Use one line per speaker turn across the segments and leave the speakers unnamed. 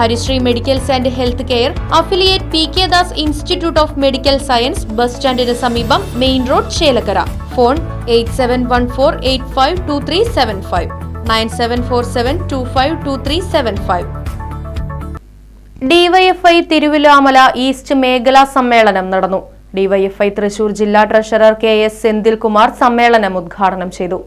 Harishree medicals and health care affiliate P K Das institute of medical science bus സ്റ്റാൻഡിന് സമീപം main road Chelakkara. Phone eight seven one four eight five two three seven five. Nine seven four seven two five two three seven five. DYFI Thiruvilwamala east മേഖലാ സമ്മേളനം നടന്നു. DYFI Thrissur ജില്ലാ treasurer K S Senthilkumar സമ്മേളനം ഉദ്ഘാടനം ചെയ്തു.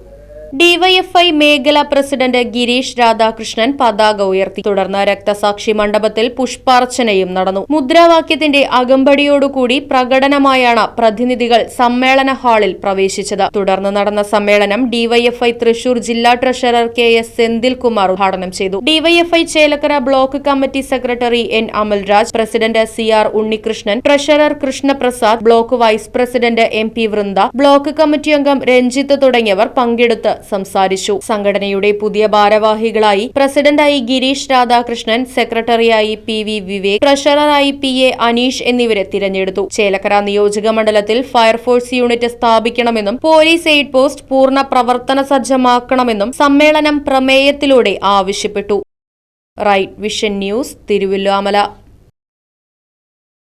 DYFI മേഖലാ president Girish Radhakrishnan പതാക ഉയർത്തി. തുടർന്ന് രക്തസാക്ഷി മണ്ഡപത്തിൽ പുഷ്പാർച്ചനയും നടന്നു. മുദ്രാവാക്യത്തിന്റെ അകമ്പടിയോടുകൂടി പ്രകടനമായാണ് പ്രതിനിധികൾ സമ്മേളന ഹാളിൽ പ്രവേശിച്ചത്. തുടർന്ന് നടന്ന സമ്മേളനം ഡിവൈഎഫ്ഐ തൃശൂർ ജില്ലാ ട്രഷറർ കെ എസ് സെന്തിൽകുമാർ ഉദ്ഘാടനം ചെയ്തു. DYFI Chelakkara block committee secretary N Amalraj president C R Unnikrishnan treasurer Krishnaprasad block vice president M P Vrinda block committee അംഗം രഞ്ജിത്ത് തുടങ്ങിയവർ പങ്കെടുത്ത് സംസാരിച്ചു. സംഘടനയുടെ പുതിയ ഭാരവാഹികളായി പ്രസിഡന്റായി ഗിരീഷ് രാധാകൃഷ്ണൻ സെക്രട്ടറിയായി പി വി വിവേക് ട്രഷററായി പി എ അനീഷ് എന്നിവരെ തിരഞ്ഞെടുത്തു. ചേലക്കര നിയോജക മണ്ഡലത്തിൽ ഫയർഫോഴ്സ് യൂണിറ്റ് സ്ഥാപിക്കണമെന്നും പോലീസ് എയ്ഡ് പോസ്റ്റ് പൂർണ പ്രവർത്തന സജ്ജമാക്കണമെന്നും സമ്മേളനം പ്രമേയത്തിലൂടെ ആവശ്യപ്പെട്ടു. Right vision news Thiruvilwamala